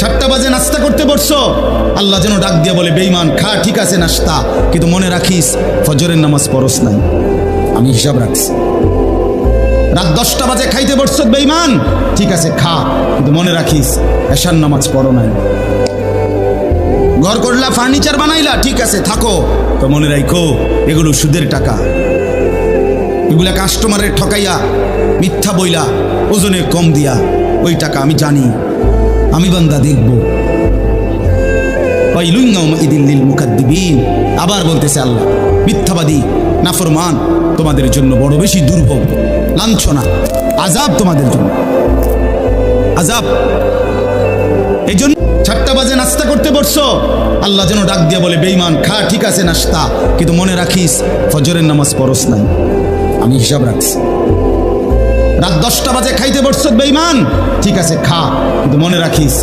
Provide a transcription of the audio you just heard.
চারটা বাজে নাস্তা করতে বসছো? আল্লাহ যেন ডাক দিয়ে বলে বেইমান খা, ঠিক আছে, নাস্তা। কিন্তু মনে রাখিস, ফজরের নামাজ পরস নাই। আমি হিসাব রাখছি। রাত দশটা বাজে খাইতে বসছো বেইমান ঠিক আছে, খা। কিন্তু মনে রাখিস, এশার নামাজ পড়ো নাই। ঘর করলা, ফার্নিচার বানাইলা, ঠিক আছে, থাকো। তো মনে রাখো এগুলো সুদের টাকা। এগুলা কাস্টমারের ঠকাইয়া, মিথ্যা বইলা, ওজনে কম দিয়া। ওই টাকা আমি জানি। আমি বান্দা দেখব। আবার বলতেছে আল্লাহ, মিথ্যাবাদী, নাফরমান, তোমাদের জন্য বড় বেশি দুর্ভোগ, লাঞ্ছনা আজাব তোমাদের জন্য। আজাব এই জন্য চারটা বাজে নাস্তা করতে বসছো? আল্লাহ যেন ডাক দিয়ে বলে বেইমান খা, ঠিক আছে নাস্তা, কিন্তু মনে রাখিস, ফজরের নামাজ পরস নাই। আমি হিসাব রাখছি। রাত দশটা বাজে খাইতে বসছো বেইমান ঠিক আছে খা কিন্তু মনে রাখিস